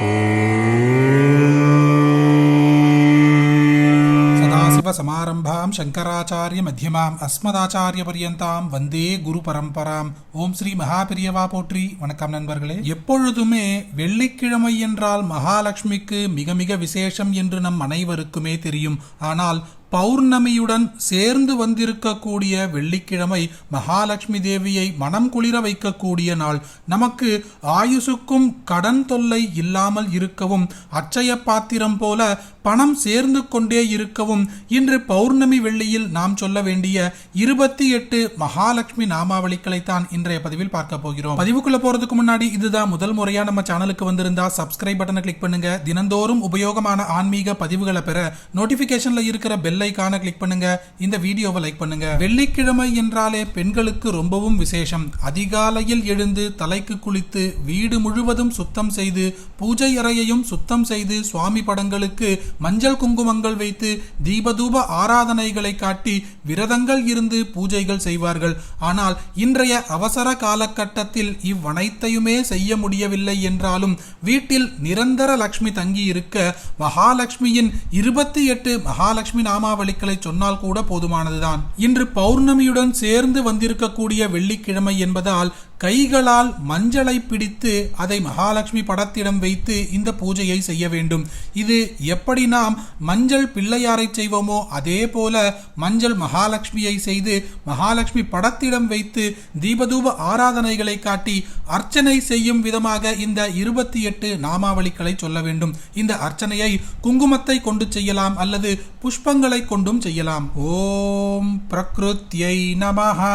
சதாசிவசமாரம்பாம் சங்கராச்சாரிய மத்தியமாம் அஸ்மதாச்சாரிய பரியந்தாம் வந்தே குரு பரம்பராம் ஓம் ஸ்ரீ மகாபிரியவா போற்றி வணக்கம் நண்பர்களே. எப்பொழுதுமே வெள்ளிக்கிழமை என்றால் மகாலட்சுமிக்கு மிக மிக விசேஷம் என்று நம் அனைவருக்குமே தெரியும். ஆனால் பௌர்ணமியுடன் சேர்ந்து வந்திருக்கக்கூடிய வெள்ளிக்கிழமை மகாலட்சுமி தேவியை மனம் குளிர வைக்கக்கூடிய நாள். நமக்கு ஆயுசுக்கும் கடன் தொல்லை இல்லாமல் இருக்கவும் அச்சய பாத்திரம் போல பணம் சேர்ந்து கொண்டே இருக்கவும் இன்று பௌர்ணமி வெள்ளியில் நாம் சொல்ல வேண்டிய இருபத்தி எட்டு மகாலட்சுமி நாமாவளிகளைத்தான் இன்றைய பதிவில் பார்க்க போகிறோம். பதிவுக்குள்ள போறதுக்கு முன்னாடி இதுதான் முதல் முறையா நம்ம சேனலுக்கு வந்திருந்தா சப்ஸ்கிரைப் பட்டனை கிளிக் பண்ணுங்க. தினந்தோறும் உபயோகமான ஆன்மீக பதிவுகளை பெற நோட்டிபிகேஷன்ல இருக்கிற பெல் ஐக்கான கிளிக் பண்ணுங்க. இந்த வீடியோவை லைக் பண்ணுங்க. வெள்ளிக்கிழமை என்றாலே பெண்களுக்கு ரொம்பவும் விசேஷம். அதிகாலையில் எழுந்து தலைக்கு குளித்து வீடு முழுவதும் சுத்தம் செய்து பூஜை அறையையும் சுத்தம் செய்து சுவாமி படங்களுக்கு மஞ்சள் குங்குமங்கள் வைத்து தீபதூப ஆராதனைகளை காட்டி விரதங்கள் இருந்து பூஜைகள் செய்வார்கள். ஆனால் இன்றைய அவசர காலகட்டத்தில் இவ்வனைத்தையுமே செய்ய முடியவில்லை என்றாலும் வீட்டில் நிரந்தர லக்ஷ்மி தங்கி இருக்க மகாலட்சுமியின் இருபத்தி எட்டு மகாலட்சுமி நாமா நாமாவளிகளை சொன்னால் கூட போதுமானதுதான். இன்று பௌர்ணமியுடன் சேர்ந்து வந்திருக்கக்கூடிய வெள்ளிக்கிழமை என்பதால் கைகளால் மஞ்சளை பிடித்து அதை மகாலட்சுமி படத்திடம் வைத்து இந்த பூஜையை செய்ய வேண்டும். இது எப்படி நாம் மஞ்சள் பிள்ளையாரை செய்வோமோ அதே போல மஞ்சள் மகாலட்சுமியை செய்து மகாலட்சுமி படத்திடம் வைத்து தீபதூப ஆராதனைகளை காட்டி அர்ச்சனை செய்யும் விதமாக இந்த இருபத்தி எட்டு நாமாவளிகளை சொல்ல வேண்டும். இந்த அர்ச்சனையை குங்குமத்தை கொண்டு செய்யலாம் அல்லது புஷ்பங்களை கொண்டும் செய்யலாம். ஓம் பிரகிருத்யை நமஹா.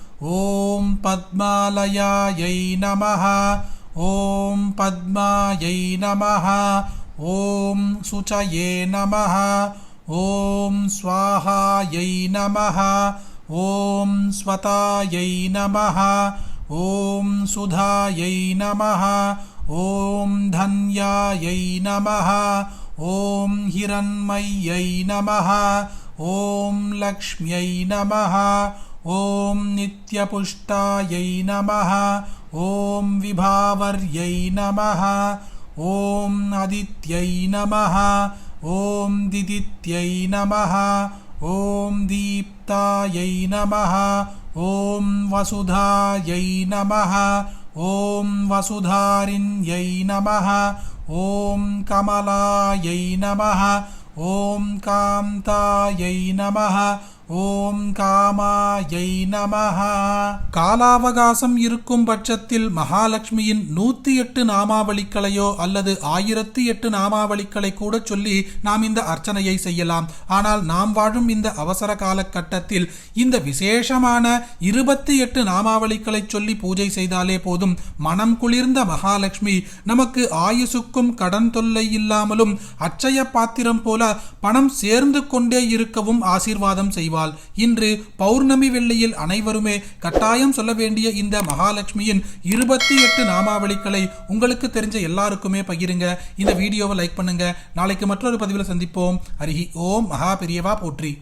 ॐ पद्मालयायै नमः ॐ पद्मायै नमः ॐ शुचये नमः ॐ स्वाहायै नमः ॐ स्वतायै नमः ॐ सुधायै नमः ॐ धन्यायै नमः ॐ हिरण्मय्यै नमः ॐ लक्ष्म्यै नमः ॐ नित्यपुष्टायै नमः ॐ विभावर्यै नमः ॐ अदित्यै नमः ॐ दिदित्यै नमः ॐ दीप्तायै नमः ॐ वसुधायै नमः ॐ वसुधारिण्यै नमः ॐ कमलायै नमः ॐ कान्तायै नमः ஓம் காமாயை நமஹா. காலாவகாசம் இருக்கும் பட்சத்தில் மகாலட்சுமியின் நூத்தி எட்டு நாமாவளிகளையோ அல்லது ஆயிரத்தி எட்டு நாமாவளிகளை கூட சொல்லி நாம் இந்த அர்ச்சனையை செய்யலாம். ஆனால் நாம் வாழும் இந்த அவசர காலகட்டத்தில் இந்த விசேஷமான இருபத்தி எட்டு நாமாவளிகளை சொல்லி பூஜை செய்தாலே போதும். மனம் குளிர்ந்த மகாலட்சுமி நமக்கு ஆயுசுக்கும் கடன் தொல்லை இல்லாமலும் அச்சய பாத்திரம் போல பணம் சேர்ந்து கொண்டே இருக்கவும் ஆசீர்வாதம் செய்வாள் இன்று பௌர்ணமி வெள்ளியில் அனைவருமே கட்டாயம் சொல்ல வேண்டிய இந்த மகாலட்சுமியின் இருபத்தி எட்டு நாமாவளிகளை உங்களுக்கு தெரிஞ்ச எல்லாருக்குமே பகிருங்க. இந்த வீடியோவை லைக் பண்ணுங்க. நாளைக்கு மற்றொரு பதிவில் சந்திப்போம். அருகி ஓம் மகா பெரியவா போற்றி.